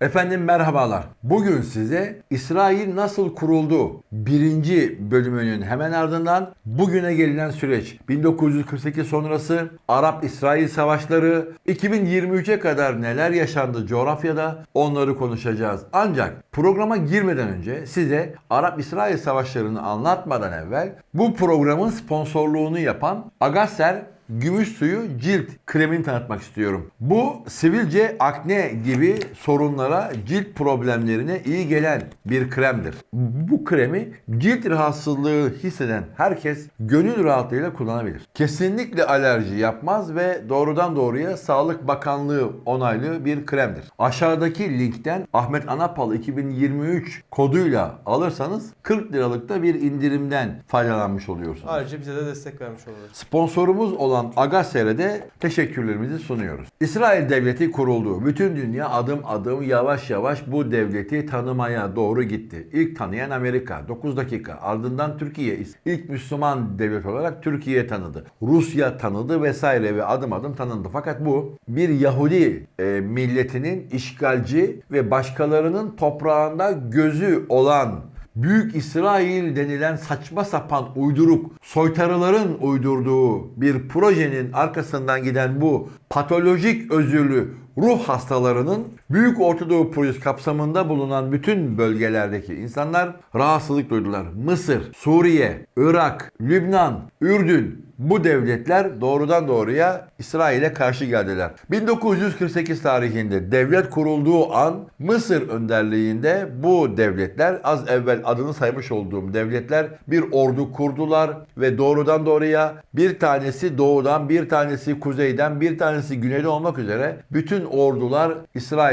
Efendim merhabalar. Bugün size İsrail nasıl kuruldu? Birinci bölümünün hemen ardından bugüne gelinen süreç. 1948 sonrası Arap-İsrail savaşları 2023'e kadar neler yaşandı coğrafyada onları konuşacağız. Ancak programa girmeden önce size Arap-İsrail savaşlarını anlatmadan evvel bu programın sponsorluğunu yapan Agasser gümüş suyu cilt kremini tanıtmak istiyorum. Bu sivilce, akne gibi sorunlara, cilt problemlerine iyi gelen bir kremdir. Bu kremi cilt rahatsızlığı hisseden herkes gönül rahatlığıyla kullanabilir. Kesinlikle alerji yapmaz ve doğrudan doğruya Sağlık Bakanlığı onaylı bir kremdir. Aşağıdaki linkten Ahmet Anapal 2023 koduyla alırsanız 40 liralık da bir indirimden faydalanmış oluyorsunuz. Ayrıca bize de destek vermiş oluruz. Sponsorumuz olan Agasser'e de teşekkürlerimizi sunuyoruz. İsrail devleti kuruldu. Bütün dünya adım adım yavaş yavaş bu devleti tanımaya doğru gitti. İlk tanıyan Amerika 9 dakika. Ardından Türkiye ilk Müslüman devlet olarak Türkiye tanıdı. Rusya tanıdı vesaire ve adım adım tanındı. Fakat bu bir Yahudi e, milletinin işgalci ve başkalarının toprağında gözü olan Büyük İsrail denilen saçma sapan uyduruk soytarıların uydurduğu bir projenin arkasından giden bu patolojik özürlü ruh hastalarının Büyük Ortadoğu Projesi kapsamında bulunan bütün bölgelerdeki insanlar rahatsızlık duydular. Mısır, Suriye, Irak, Lübnan, Ürdün bu devletler doğrudan doğruya İsrail'e karşı geldiler. 1948 tarihinde devlet kurulduğu an Mısır önderliğinde bu devletler az evvel adını saymış olduğum devletler bir ordu kurdular ve doğrudan doğruya bir tanesi doğudan, bir tanesi kuzeyden, bir tanesi güneyden olmak üzere bütün ordular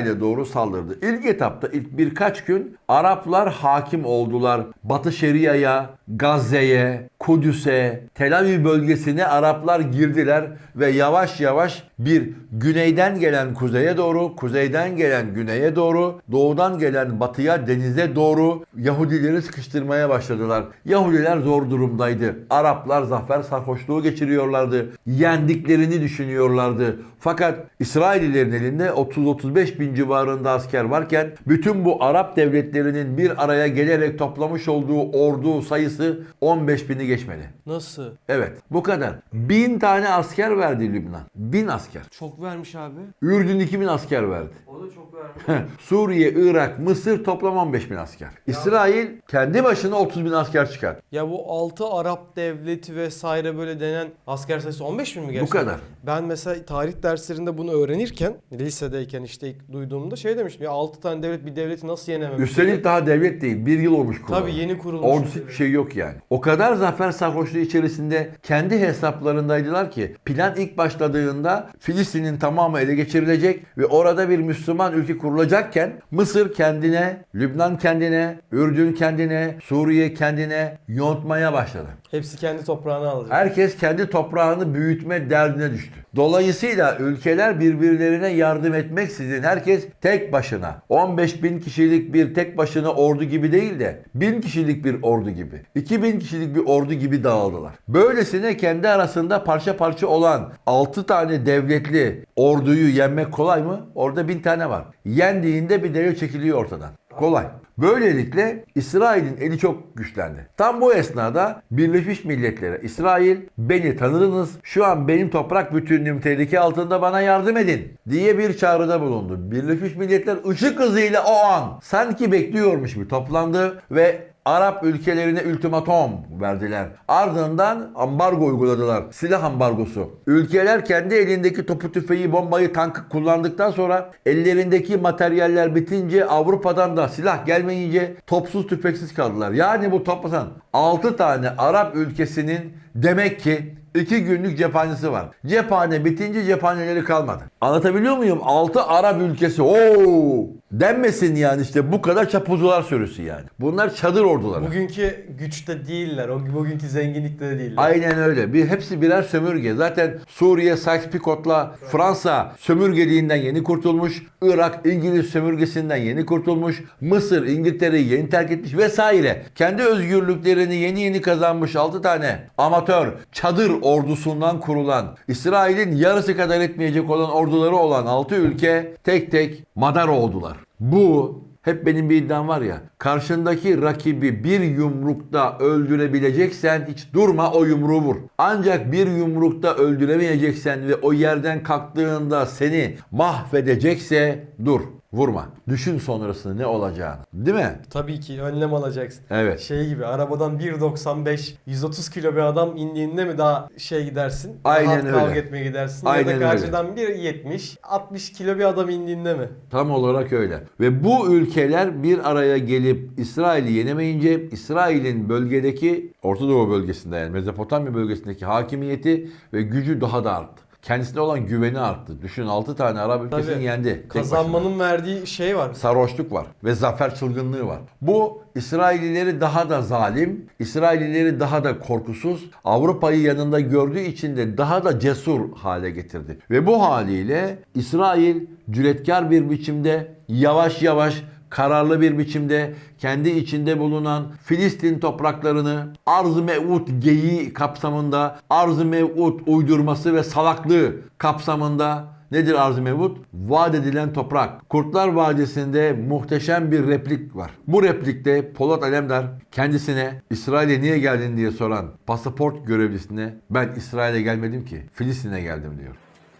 İsrail'e doğru saldırdı. İlk etapta ilk birkaç gün Araplar hakim oldular. Batı Şeria'ya, Gazze'ye, Kudüs'e, Tel Aviv bölgesine Araplar girdiler ve yavaş yavaş bir güneyden gelen kuzeye doğru, kuzeyden gelen güneye doğru, doğudan gelen batıya, denize doğru Yahudileri sıkıştırmaya başladılar. Yahudiler zor durumdaydı. Araplar zafer sarhoşluğu geçiriyorlardı. Yendiklerini düşünüyorlardı. Fakat İsraillilerin elinde 30-35 bin civarında asker varken bütün bu Arap devletlerinin bir araya gelerek toplamış olduğu ordu sayısı 15 bini geçmedi. Nasıl? Evet bu kadar. Bin tane asker verdi Lübnan. Bin asker. Çok vermiş abi. Ürdün 2000 asker verdi. O da çok vermiş. Suriye, Irak, Mısır toplam 15 bin asker. İsrail kendi başına 30 bin asker çıkar. ya bu 6 Arap devleti vesaire böyle denen asker sayısı 15 bin mi gerçekten? kadar. Ben mesela tarih derslerinde bunu öğrenirken lisedeyken işte ilk duyduğumda şey demiştim ya 6 tane devlet bir devleti nasıl yenememiş? Üstelik daha devlet değil. Bir yıl olmuş kurulu. Tabii yeni kurulmuş. Ordusu hiçbir şey yok yani. O kadar zafer sarhoşluğu içerisinde kendi hesaplarındaydılar ki plan ilk başladığında Filistin'in tamamı ele geçirilecek ve orada bir Müslüman ülke kurulacakken Mısır kendine, Lübnan kendine, Ürdün kendine, Suriye kendine yontmaya başladı. Hepsi kendi toprağına alacak. Herkes kendi toprağını büyütme derdine düştü. Dolayısıyla ülkeler birbirlerine yardım etmeksizin herkes tek başına 15 bin kişilik bir tek başına ordu gibi değil de 1000 kişilik bir ordu gibi 2000 kişilik bir ordu gibi dağıldılar. Böylesine kendi arasında parça parça olan 6 tane devletli orduyu yenmek kolay mı? Orada 1000 tane var. Yendiğinde bir devlet çekiliyor ortadan. Kolay. Böylelikle İsrail'in eli çok güçlendi. Tam bu esnada Birleşmiş Milletler'e İsrail beni tanıdınız şu an benim toprak bütünlüğüm tehlike altında bana yardım edin diye bir çağrıda bulundu. Birleşmiş Milletler ışık hızıyla o an sanki bekliyormuş gibi toplandı ve Arap ülkelerine ultimatom verdiler. Ardından ambargo uyguladılar. Silah ambargosu. Ülkeler kendi elindeki topu tüfeği, bombayı, tankı kullandıktan sonra ellerindeki materyaller bitince Avrupa'dan da silah gelmeyince topsuz tüfeksiz kaldılar. Yani bu toplasan 6 tane Arap ülkesinin demek ki 2 günlük cephanesi var. Cephane bitince cephaneleri kalmadı. Anlatabiliyor muyum? 6 Arap ülkesi. Oo! Denmesin yani işte bu kadar çapulcular sürüsü yani. Bunlar çadır orduları. Bugünkü güçte değiller. O bugünkü zenginlikte de değiller. Aynen öyle. Bir hepsi birer sömürge. Zaten Suriye Sykes-Picot'la Fransa sömürgeliğinden yeni kurtulmuş. Irak İngiliz sömürgesinden yeni kurtulmuş. Mısır İngiltere'yi yeni terk etmiş vesaire. Kendi özgürlüklerini yeni yeni kazanmış 6 tane amatör çadır ordusundan kurulan İsrail'in yarısı kadar etmeyecek olan orduları olan 6 ülke tek tek madar oldular. Bu hep benim bir iddiam var ya. Karşındaki rakibi bir yumrukta öldürebileceksen hiç durma o yumruğu vur. Ancak bir yumrukta öldüremeyeceksen ve o yerden kalktığında seni mahvedecekse dur. Vurma. Düşün sonrasında ne olacağını. Değil mi? Tabii ki önlem alacaksın. Evet. Şey gibi arabadan 1.95 130 kilo bir adam indiğinde mi daha şey gidersin? Aynen rahat kavga öyle. etmeye gidersin. Aynen ya da karşıdan 1.70 60 kilo bir adam indiğinde mi? Tam olarak öyle. Ve bu ülkeler bir araya gelip İsrail'i yenemeyince İsrail'in bölgedeki Orta Doğu bölgesinde yani Mezopotamya bölgesindeki hakimiyeti ve gücü daha da arttı. Kendisine olan güveni arttı. Düşün 6 tane Arap ülkesini Tabii. yendi. tek başına. Kazanmanın verdiği şey var. sarhoşluk var ve zafer çılgınlığı var. Bu İsraillileri daha da zalim, İsraillileri daha da korkusuz, Avrupa'yı yanında gördüğü için de daha da cesur hale getirdi. Ve bu haliyle İsrail cüretkar bir biçimde yavaş yavaş kararlı bir biçimde kendi içinde bulunan Filistin topraklarını Arz-ı Mev'ud geyiği kapsamında Arz-ı Mev'ud uydurması ve salaklığı kapsamında Nedir arz-ı mevut? Vaat edilen toprak. Kurtlar Vadisi'nde muhteşem bir replik var. Bu replikte Polat Alemdar kendisine İsrail'e niye geldin diye soran pasaport görevlisine ben İsrail'e gelmedim ki Filistin'e geldim diyor.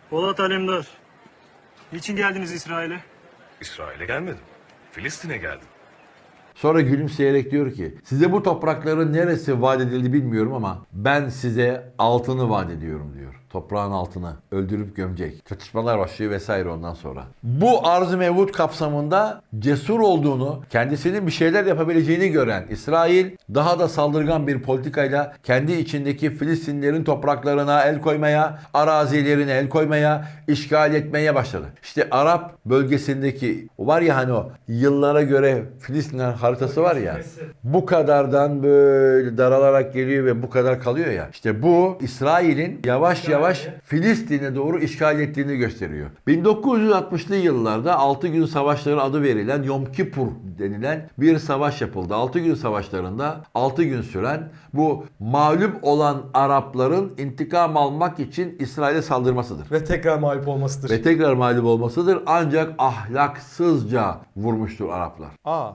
Polat Alemdar. Niçin geldiniz İsrail'e? İsrail'e gelmedim. Filistin'e geldim. Sonra gülümseyerek diyor ki size bu toprakların neresi vaat edildi bilmiyorum ama ben size altını vaat ediyorum diyor. Toprağın altını öldürüp gömecek. Çatışmalar başlıyor vesaire ondan sonra. Bu arz-ı mevut kapsamında cesur olduğunu, kendisinin bir şeyler yapabileceğini gören İsrail daha da saldırgan bir politikayla kendi içindeki Filistinlerin topraklarına el koymaya, arazilerine el koymaya, işgal etmeye başladı. İşte Arap bölgesindeki var ya hani o yıllara göre Filistinler haritası var ya bu kadardan böyle daralarak geliyor ve bu kadar kalıyor ya. İşte bu İsrail'in yavaş yavaş Filistin'e doğru işgal ettiğini gösteriyor. 1960'lı yıllarda 6 gün savaşları adı verilen Yom Kippur denilen bir savaş yapıldı. 6 gün savaşlarında 6 gün süren bu mağlup olan Arapların intikam almak için İsrail'e saldırmasıdır. Ve tekrar mağlup olmasıdır. Ve tekrar mağlup olmasıdır ancak ahlaksızca vurmuştur Araplar. Aa.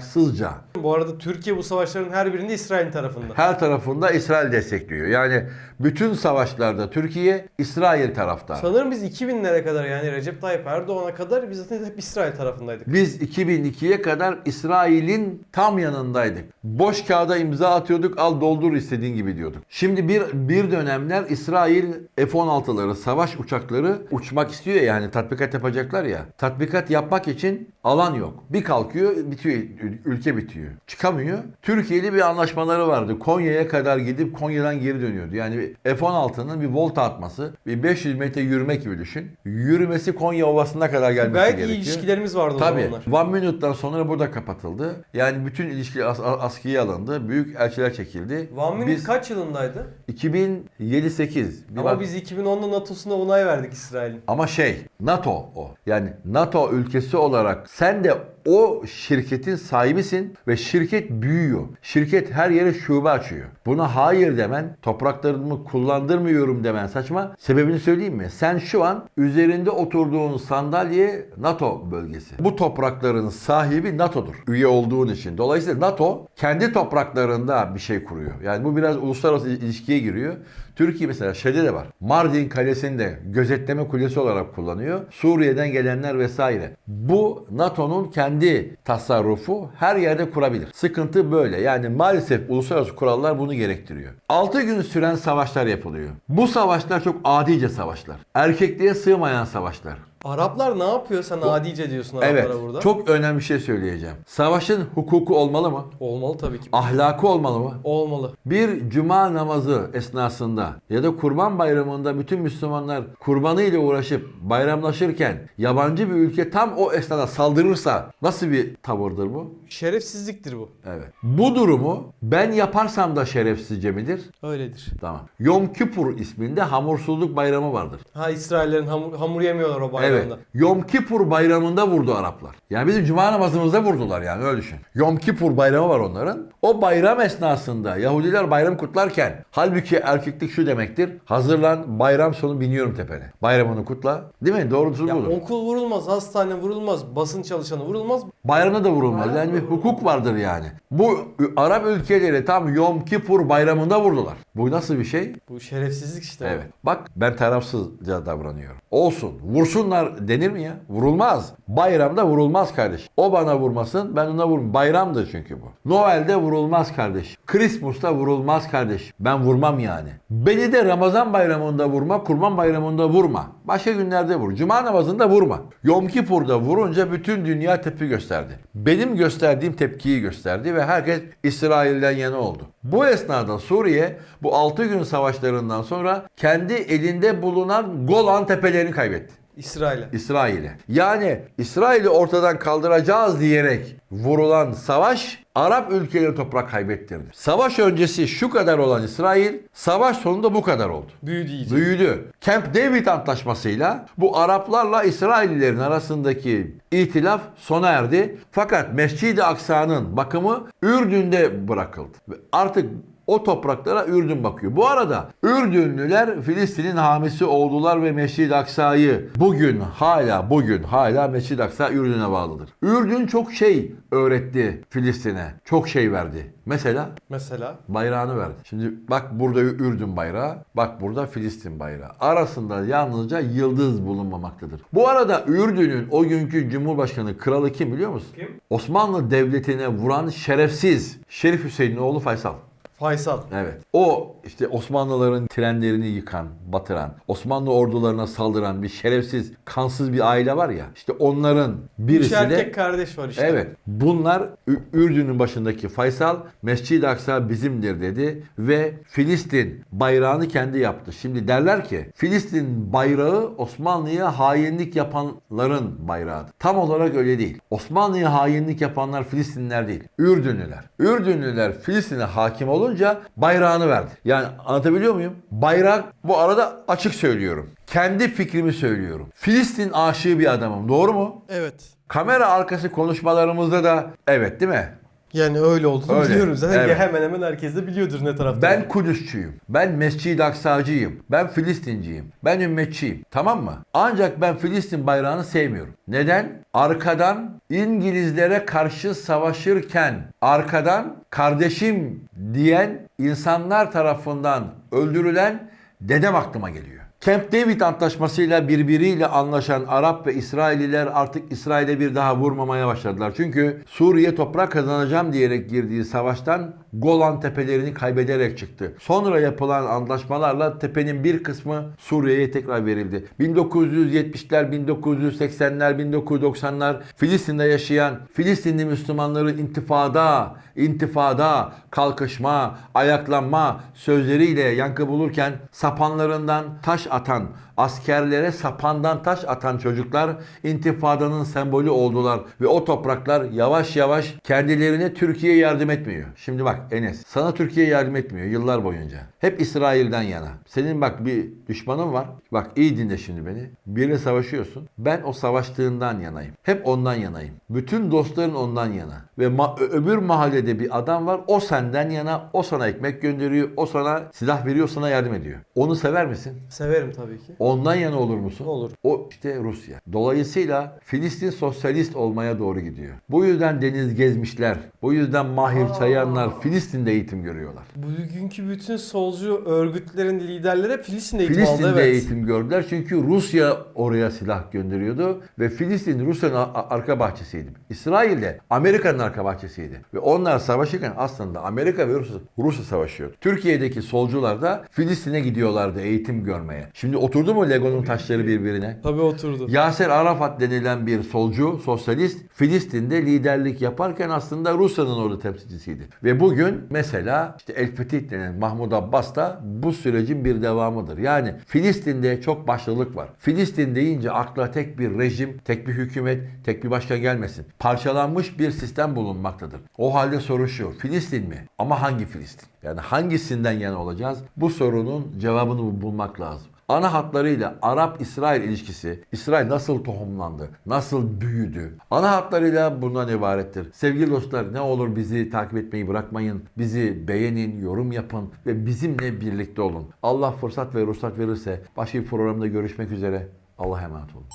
Ahlaksızca. Bu arada Türkiye bu savaşların her birinde İsrail'in tarafında. Her tarafında İsrail destekliyor. Yani bütün savaşlarda Türkiye İsrail taraftarı. Sanırım biz 2000'lere kadar yani Recep Tayyip Erdoğan'a kadar biz zaten hep İsrail tarafındaydık. Biz 2002'ye kadar İsrail'in tam yanındaydık. Boş kağıda imza atıyorduk, al doldur istediğin gibi diyorduk. Şimdi bir bir dönemler İsrail F-16'ları, savaş uçakları uçmak istiyor ya yani tatbikat yapacaklar ya. Tatbikat yapmak için alan yok. Bir kalkıyor, bitiyor, ül- ülke bitiyor. Çıkamıyor. Türkiye'li bir anlaşmaları vardı. Konya'ya kadar gidip Konya'dan geri dönüyordu. Yani F-16'nın bir volta atması, bir 500 metre yürümek gibi düşün. Yürümesi Konya Ovası'na kadar gelmesi Gayet gerekiyor. iyi ilişkilerimiz vardı o Tabii. zamanlar. One Minute'dan sonra burada kapatıldı. Yani bütün ilişkiler as- askıya alındı. Büyük elçiler çekildi. One Minute Biz kaç yılındaydı? 2007-8. Bir Ama bak- biz 2010'da NATO'suna onay verdik İsrail'in. Ama şey NATO o. Yani NATO ülkesi olarak sen de o şirketin sahibisin ve şirket büyüyor. Şirket her yere şube açıyor. Buna hayır demen, topraklarımı kullandırmıyorum demen saçma. Sebebini söyleyeyim mi? Sen şu an üzerinde oturduğun sandalye NATO bölgesi. Bu toprakların sahibi NATO'dur. Üye olduğun için. Dolayısıyla NATO kendi topraklarında bir şey kuruyor. Yani bu biraz uluslararası ilişkiye giriyor. Türkiye mesela şeyde de var. Mardin Kalesi'nde gözetleme kulesi olarak kullanıyor. Suriye'den gelenler vesaire. Bu NATO'nun kendi tasarrufu her yerde kurabilir. Sıkıntı böyle. Yani maalesef uluslararası kurallar bunu gerektiriyor. 6 gün süren savaşlar yapılıyor. Bu savaşlar çok adice savaşlar. Erkekliğe sığmayan savaşlar. Araplar ne yapıyor? Sen adice diyorsun Araplara Evet. burada. Çok önemli bir şey söyleyeceğim. Savaşın hukuku olmalı mı? Olmalı tabii ki. Ahlakı olmalı mı? Olmalı. Bir cuma namazı esnasında ya da kurban bayramında bütün Müslümanlar kurbanı ile uğraşıp bayramlaşırken yabancı bir ülke tam o esnada saldırırsa nasıl bir tavırdır bu? Şerefsizliktir bu. Evet. Bu durumu ben yaparsam da şerefsizce midir? Öyledir. Tamam. Yom Kippur isminde hamursuzluk bayramı vardır. Ha İsraillerin hamur, hamur yemiyorlar o bayramda. Evet. Yom Kippur bayramında vurdu Araplar. Yani bizim cuma namazımızda vurdular yani öyle düşün. Yom Kippur bayramı var onların. O bayram esnasında Yahudiler bayram kutlarken halbuki erkeklik şu demektir. Hazırlan bayram sonu biniyorum tepene. Bayramını kutla. Değil mi? Doğrusu Ya budur. okul vurulmaz, hastane vurulmaz, basın çalışanı vurulmaz. Bayramda da vurulmaz. Yani bir hukuk vardır yani. Bu Arap ülkeleri tam Yom Kippur bayramında vurdular. Bu nasıl bir şey? Bu şerefsizlik işte. Evet. Bak ben tarafsızca davranıyorum. Olsun. Vursunlar denir mi ya? Vurulmaz. Bayramda vurulmaz kardeş. O bana vurmasın ben ona vururum. Bayramdır çünkü bu. Noel'de vurulmaz kardeş. Christmas'ta vurulmaz kardeş. Ben vurmam yani. Beni de Ramazan bayramında vurma, Kurban bayramında vurma. Başka günlerde vur. Cuma namazında vurma. Yom Kippur'da vurunca bütün dünya tepki gösterdi. Benim gösterdiğim tepkiyi gösterdi ve herkes İsrail'den yana oldu. Bu esnada Suriye bu 6 gün savaşlarından sonra kendi elinde bulunan Golan tepelerini kaybetti. İsrail'e. İsrail'e. Yani İsrail'i ortadan kaldıracağız diyerek vurulan savaş Arap ülkeleri toprak kaybettirdi. Savaş öncesi şu kadar olan İsrail, savaş sonunda bu kadar oldu. Büyüdü iyice. Büyüdü. Camp David antlaşmasıyla bu Araplarla İsraillilerin arasındaki itilaf sona erdi. Fakat Mescid-i Aksa'nın bakımı Ürdün'de bırakıldı. Artık o topraklara Ürdün bakıyor. Bu arada Ürdünlüler Filistin'in hamisi oldular ve Mescid-i Aksa'yı bugün hala bugün hala Mescid-i Aksa Ürdün'e bağlıdır. Ürdün çok şey öğretti Filistin'e. Çok şey verdi. Mesela Mesela. bayrağını verdi. Şimdi bak burada Ürdün bayrağı, bak burada Filistin bayrağı. Arasında yalnızca yıldız bulunmamaktadır. Bu arada Ürdün'ün o günkü Cumhurbaşkanı kralı kim biliyor musun? Kim? Osmanlı Devleti'ne vuran şerefsiz Şerif Hüseyin'in oğlu Faysal. Faysal. Evet. O işte Osmanlıların trenlerini yıkan, batıran, Osmanlı ordularına saldıran bir şerefsiz, kansız bir aile var ya. İşte onların birisi de erkek kardeş var işte. Evet. Bunlar Ü- Ürdün'ün başındaki Faysal Mescid-i Aksa bizimdir dedi ve Filistin bayrağını kendi yaptı. Şimdi derler ki Filistin bayrağı Osmanlı'ya hainlik yapanların bayrağıdır. Tam olarak öyle değil. Osmanlı'ya hainlik yapanlar Filistinliler değil. Ürdünlüler. Ürdünlüler Filistin'e hakim olunca bayrağını verdi. Yani anlatabiliyor muyum? Bayrak bu arada açık söylüyorum. Kendi fikrimi söylüyorum. Filistin aşığı bir adamım. Doğru mu? Evet. Kamera arkası konuşmalarımızda da evet değil mi? Yani öyle olduğunu Öyle. biliyorum. Zaten Evet. hemen hemen herkes de biliyordur ne tarafta. Ben Kudüsçüyüm. Ben Mescid-i Aksa'cıyım. Ben Filistinciyim. Ben ümmetçiyim. Tamam mı? Ancak ben Filistin bayrağını sevmiyorum. Neden? Arkadan İngilizlere karşı savaşırken arkadan kardeşim diyen insanlar tarafından öldürülen dedem aklıma geliyor. Camp David antlaşmasıyla birbiriyle anlaşan Arap ve İsrailliler artık İsrail'e bir daha vurmamaya başladılar. Çünkü Suriye toprak kazanacağım diyerek girdiği savaştan Golan tepelerini kaybederek çıktı. Sonra yapılan anlaşmalarla tepenin bir kısmı Suriye'ye tekrar verildi. 1970'ler, 1980'ler, 1990'lar Filistin'de yaşayan Filistinli Müslümanların intifada, intifada, kalkışma, ayaklanma sözleriyle yankı bulurken sapanlarından taş atan, askerlere sapandan taş atan çocuklar intifadanın sembolü oldular ve o topraklar yavaş yavaş kendilerine Türkiye yardım etmiyor. Şimdi bak Enes, sana Türkiye yardım etmiyor yıllar boyunca. Hep İsrail'den yana. Senin bak bir düşmanın var. Bak iyi dinle şimdi beni. Biriyle savaşıyorsun. Ben o savaştığından yanayım. Hep ondan yanayım. Bütün dostların ondan yana. Ve ma- öbür mahallede bir adam var. O senden yana. O sana ekmek gönderiyor. O sana silah veriyor. Sana yardım ediyor. Onu sever misin? Severim tabii ki. Ondan yana olur musun? Olur. O işte Rusya. Dolayısıyla Filistin sosyalist olmaya doğru gidiyor. Bu yüzden deniz gezmişler. Bu yüzden Mahir Çayanlar Filistin'de eğitim görüyorlar. Bugünkü bütün solcu örgütlerin liderleri hep Filistin'de eğitim Filistin'de aldı. Evet. eğitim gördüler çünkü Rusya oraya silah gönderiyordu ve Filistin Rusya'nın arka bahçesiydi. İsrail de Amerika'nın arka bahçesiydi. Ve onlar savaşırken aslında Amerika ve Rusya, Rusya savaşıyordu. Türkiye'deki solcular da Filistin'e gidiyorlardı eğitim görmeye. Şimdi oturdu mu Lego'nun taşları birbirine? Tabii oturdu. Yaser Arafat denilen bir solcu, sosyalist Filistin'de liderlik yaparken aslında Rusya'nın orada temsilcisiydi. Ve bugün mesela işte El Fetih denen Mahmud Abbas da bu sürecin bir devamıdır. Yani Filistin'de çok başlılık var. Filistin deyince akla tek bir rejim, tek bir hükümet, tek bir başkan gelmesin. Parçalanmış bir sistem bulunmaktadır. O halde soru şu, Filistin mi? Ama hangi Filistin? Yani hangisinden yana olacağız? Bu sorunun cevabını bulmak lazım. Ana hatlarıyla Arap-İsrail ilişkisi, İsrail nasıl tohumlandı, nasıl büyüdü? Ana hatlarıyla bundan ibarettir. Sevgili dostlar ne olur bizi takip etmeyi bırakmayın. Bizi beğenin, yorum yapın ve bizimle birlikte olun. Allah fırsat ve ruhsat verirse başka bir programda görüşmek üzere. Allah'a emanet olun.